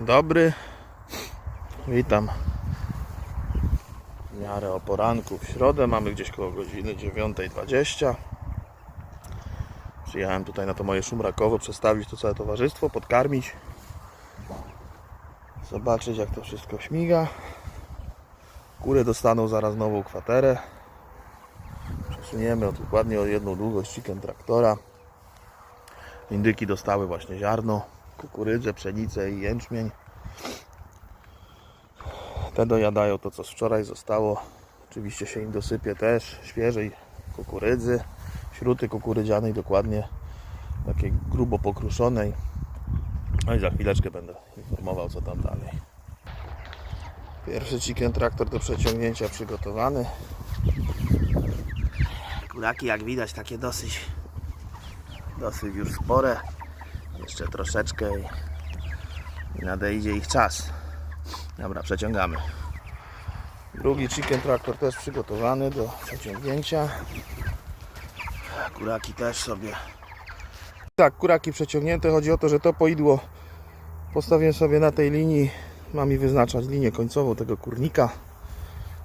Dobry. Witam. W miarę o poranku w środę. Mamy gdzieś koło godziny 9.20. Przyjechałem tutaj na to moje szumrakowo, przestawić to całe towarzystwo, podkarmić. Zobaczyć jak to wszystko śmiga. Kury dostaną zaraz nową kwaterę. Przesuniemy dokładnie o jedną długość chicken traktora. Indyki dostały właśnie ziarno, kukurydzę, pszenicę i jęczmień. Te dojadają to, co z wczoraj zostało. Oczywiście się im dosypie też świeżej kukurydzy, śruty kukurydzianej dokładnie, takiej grubo pokruszonej. No i za chwileczkę będę informował, co tam dalej. Pierwszy chicken traktor do przeciągnięcia przygotowany. Kuraki jak widać takie dosyć dosyć już spore. Jeszcze troszeczkę i, nadejdzie ich czas. Dobra, przeciągamy. Drugi chicken traktor też przygotowany do przeciągnięcia. Kuraki też sobie. Tak, kuraki przeciągnięte. Chodzi o to, że to poidło postawię sobie na tej linii. Mam mi wyznaczać linię końcową tego kurnika.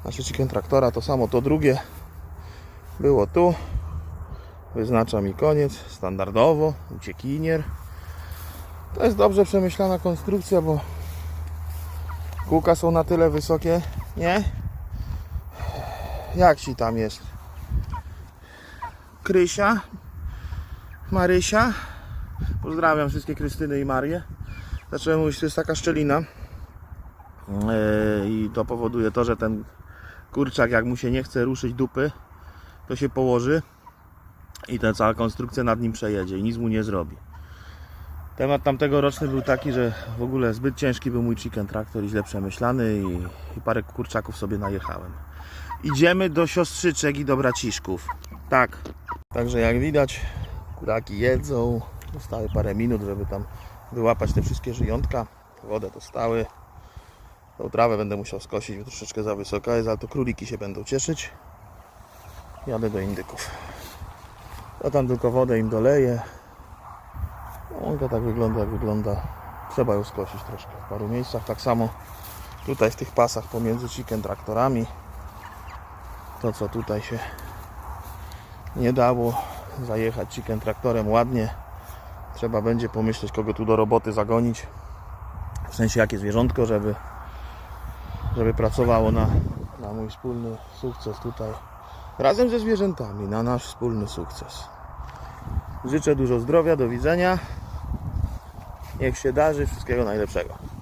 Znaczy chicken traktora. To samo to drugie było tu. Wyznacza mi koniec standardowo, uciekinier. To jest dobrze przemyślana konstrukcja, bo kółka są na tyle wysokie, nie? Jak ci tam jest? Krysia? Marysia? Pozdrawiam wszystkie Krystyny i Marię. Zacząłem mówić, to jest taka szczelina Yy, i to powoduje to, że ten kurczak jak mu się nie chce ruszyć dupy, to się położy i ta cała konstrukcja nad nim przejedzie i nic mu nie zrobi. Temat tamtego roczny był taki, że w ogóle zbyt ciężki był mój chicken traktor i źle przemyślany i, i parę kurczaków sobie najechałem. Idziemy do siostrzyczek i do braciszków. Tak. Także jak widać, kuraki jedzą. Zostały parę minut, żeby tam wyłapać te wszystkie żyjątka. Wodę dostały. Tą trawę będę musiał skosić, bo troszeczkę za wysoka jest, ale to króliki się będą cieszyć. Jadę do indyków. Ja tam tylko wodę im doleję. No, to tak wygląda jak wygląda. Trzeba ją skosić troszkę w paru miejscach. Tak samo tutaj w tych pasach pomiędzy chicken traktorami. To co tutaj się nie dało zajechać chicken traktorem ładnie. Trzeba będzie pomyśleć kogo tu do roboty zagonić. W sensie jakie zwierzątko, żeby żeby pracowało na, na mój wspólny sukces tutaj razem ze zwierzętami na nasz wspólny sukces. Życzę dużo zdrowia, do widzenia. Niech się darzy, wszystkiego najlepszego.